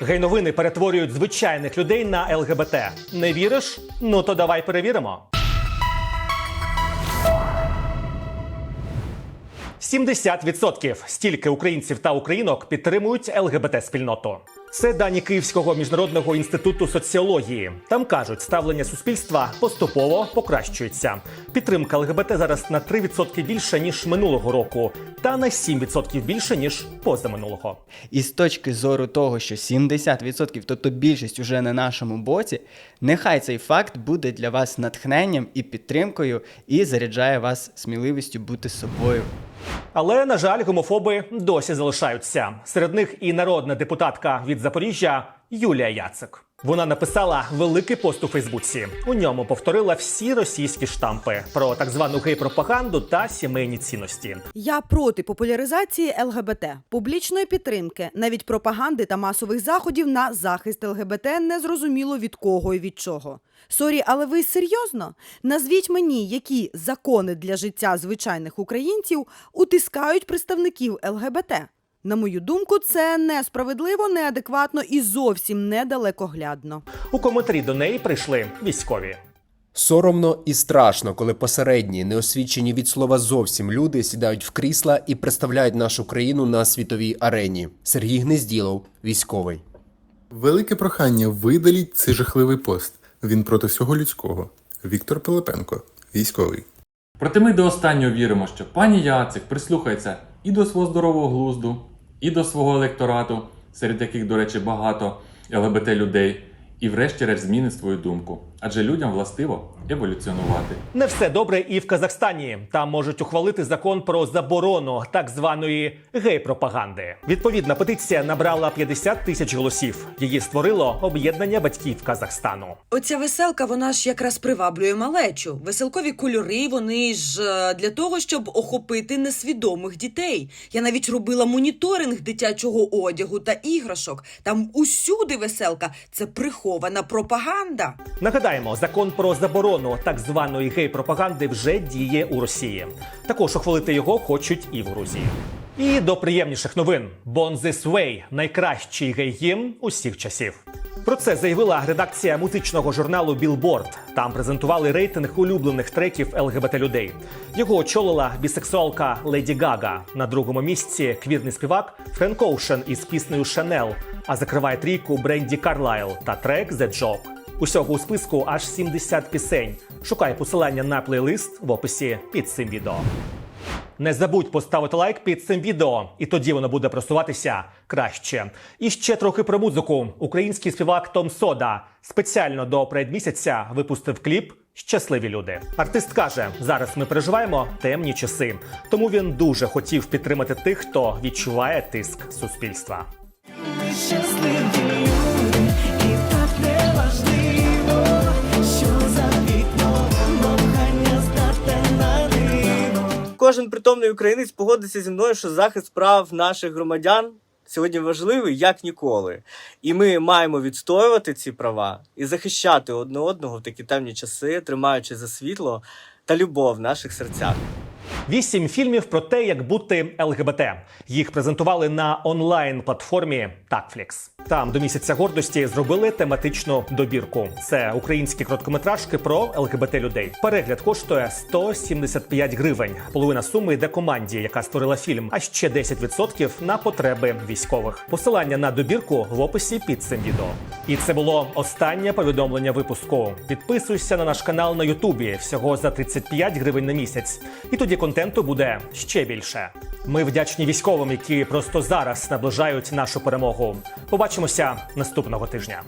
Гей-новини перетворюють звичайних людей на ЛГБТ. Не віриш? Ну то давай перевіримо. 70% стільки українців та українок підтримують ЛГБТ-спільноту. Це дані Київського міжнародного інституту соціології. Там кажуть, ставлення суспільства поступово покращується. Підтримка ЛГБТ зараз на 3% більше ніж минулого року, та на 7% більше ніж позаминулого. І з точки зору того, що 70%, тобто більшість уже на нашому боці, нехай цей факт буде для вас натхненням і підтримкою, і заряджає вас сміливістю бути собою. Але на жаль, гомофоби досі залишаються. Серед них і народна депутатка від Запоріжжя Юлія Яцик. Вона написала великий пост у Фейсбуці. У ньому повторила всі російські штампи про так звану гей-пропаганду та сімейні цінності. Я проти популяризації ЛГБТ, публічної підтримки, навіть пропаганди та масових заходів на захист ЛГБТ незрозуміло від кого і від чого. Сорі, але ви серйозно? Назвіть мені, які закони для життя звичайних українців утискають представників ЛГБТ. На мою думку, це несправедливо, неадекватно і зовсім недалекоглядно. У коментарі до неї прийшли військові. Соромно і страшно, коли посередні, неосвічені від слова зовсім люди сідають в крісла і представляють нашу країну на світовій арені. Сергій Гнезділов, військовий. Велике прохання видаліть цей жахливий пост. Він проти всього людського. Віктор Пилипенко, військовий. Проте ми до останнього віримо, що пані Яцик прислухається і до свого здорового глузду, і до свого електорату, серед яких, до речі, багато ЛГБТ людей, і врешті-решт змінить свою думку. Адже людям властиво еволюціонувати. Не все добре і в Казахстані. Там можуть ухвалити закон про заборону так званої гей-пропаганди. Відповідна петиція набрала 50 тисяч голосів. Її створило об'єднання батьків Казахстану. Оця веселка, вона ж якраз приваблює малечу. Веселкові кольори, вони ж е, для того, щоб охопити несвідомих дітей. Я навіть робила моніторинг дитячого одягу та іграшок. Там усюди веселка це прихована пропаганда. Нагадаємо, закон про заборону так званої гей-пропаганди вже діє у Росії. Також ухвалити його хочуть і в Грузії. І до приємніших новин: This Way – найкращий гей-гімн усіх часів. Про це заявила редакція музичного журналу Billboard. Там презентували рейтинг улюблених треків ЛГБТ людей. Його очолила бісексуалка Леді Гага. На другому місці квірний співак Френк Оушен із піснею Шанел. А закриває трійку Бренді Карлайл та трек The Joke. Усього у списку аж 70 пісень. Шукай посилання на плейлист в описі під цим відео. Не забудь поставити лайк під цим відео, і тоді воно буде просуватися краще. І ще трохи про музику. Український співак Том Сода спеціально до предмісяця випустив кліп Щасливі люди. Артист каже: зараз ми переживаємо темні часи, тому він дуже хотів підтримати тих, хто відчуває тиск суспільства. Щасливі і так не що за вікном кохання здатне на диво. Кожен притомний українець погодиться зі мною, що захист прав наших громадян сьогодні важливий як ніколи. І ми маємо відстоювати ці права і захищати одне одного в такі темні часи, тримаючи за світло та любов в наших серцях. Вісім фільмів про те, як бути ЛГБТ. Їх презентували на онлайн платформі Такфлікс. Там до місяця гордості зробили тематичну добірку. Це українські короткометражки про ЛГБТ людей. Перегляд коштує 175 гривень. Половина суми йде команді, яка створила фільм, а ще 10% на потреби військових. Посилання на добірку в описі під цим відео. І це було останнє повідомлення випуску. Підписуйся на наш канал на Ютубі всього за 35 гривень на місяць. І тоді контенту буде ще більше. Ми вдячні військовим, які просто зараз наближають нашу перемогу. Побачимося наступного тижня.